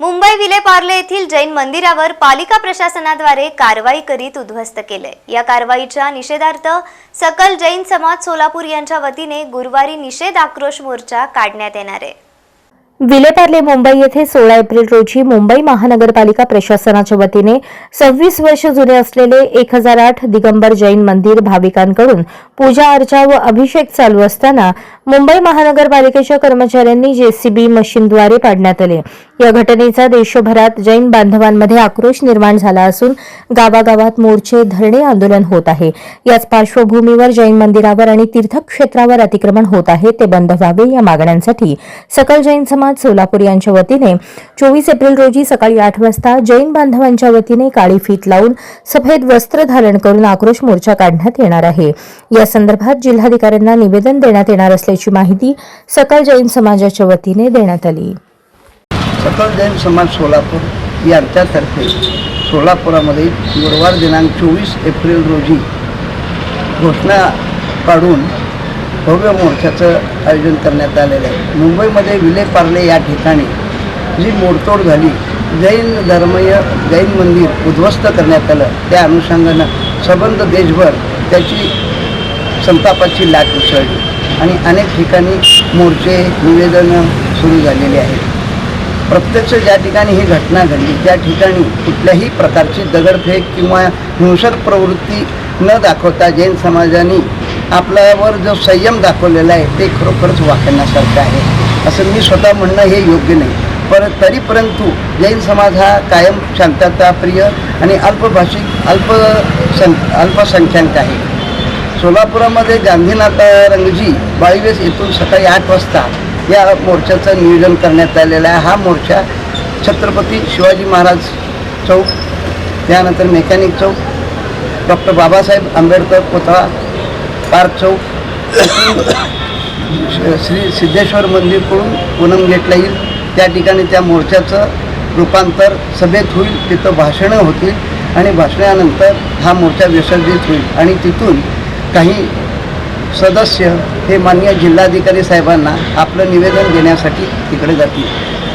मुंबई विलेपार्ले येथील जैन मंदिरावर पालिका प्रशासनाद्वारे कारवाई करीत उद्ध्वस्त केले. या कारवाईच्या निषेधार्थ सकल जैन समाज सोलापूर यांच्या वतीने गुरुवारी निषेध आक्रोश मोर्चा काढण्यात येणार आहे. विलेपार्ले मुंबई येथे सोळा एप्रिल रोजी मुंबई महानगरपालिका प्रशासनाच्या वतीने सव्वीस वर्ष जुने असलेले एक हजार आठ दिगंबर जैन मंदिर भाविकांकडून पूजा अर्चा व अभिषेक चालू असताना मुंबई महानगरपालिकेच्या कर्मचाऱ्यांनी जेसीबी मशीनद्वारे पाडण्यात आले. या घटनेचा देशभरात जैन बांधवांमध्ये आक्रोश निर्माण झाला असून गावागावात मोर्चे धरणे आंदोलन होत आहे. याच पार्श्वभूमीवर जैन मंदिरावर आणि तीर्थक्षेत्रावर अतिक्रमण होत आहे ते बंद व्हावे या मागण्यांसाठी सकल जैन समाज सोलापूर यांच्या वतीने चोवीस एप्रिल रोजी सकाळी आठ वाजता जैन बांधवांच्या वतीने काळी फीत लावून सफेद वस्त्र धारण करून आक्रोश मोर्चा काढण्यात येणार आहे. या संदर्भात जिल्हाधिकाऱ्यांना निवेदन देण्यात येणार असल्याची माहिती सकल जैन समाजाच्या वतीने देण्यात आली. सकल जैन समाज सोलापूर यांच्यातर्फे सोलापुरामध्ये गुरुवार दिनांक चोवीस एप्रिल रोजी घोषणा काढून भव्य मोर्चाचं आयोजन करण्यात आलेलं आहे. मुंबईमध्ये विलेपार्ले या ठिकाणी जी मोडतोड झाली जैन धर्मीय जैन मंदिर उद्ध्वस्त करण्यात आलं त्या अनुषंगानं सबंध देशभर त्याची संतापाची लाट उसळली आणि अनेक ठिकाणी मोर्चे निवेदनं सुरू झालेली आहेत. प्रत्यक्ष ज्या ठिकाणी ही घटना घडली त्या ठिकाणी कुठल्याही प्रकारची दगडफेक किंवा हिंसक प्रवृत्ती न दाखवता जैन समाजाने आपल्यावर जो संयम दाखवलेला आहे ते खरोखरच वाकण्यासारखं आहे. असं मी स्वतः म्हणणं हे योग्य नाही. पर तरी परंतु जैन समाज हा कायम शांतताप्रिय आणि अल्पभाषिक अल्पसं अल्पसंख्याक आहे. सोलापुरामध्ये गांधीनाथ रंगजी बाळीवेस येथून सकाळी आठ वाजता या मोर्चाचं नियोजन करण्यात आलेलं आहे. हा मोर्चा छत्रपती शिवाजी महाराज चौक त्यानंतर मेकॅनिक चौक डॉक्टर बाबासाहेब आंबेडकर पुतळा पार्क चौक. श्री सिद्धेश्वर मंदिरकडून पूनम गेटला येईल. त्या ठिकाणी त्या मोर्चाचं रूपांतर सभेत होईल. तिथं भाषणं होतील आणि भाषणानंतर हा मोर्चा विसर्जित होईल. आणि तिथून काही सदस्य हे मान्य जिल्हाधिकारी साहेबांना आपलं निवेदन देण्यासाठी तिकडे जातील.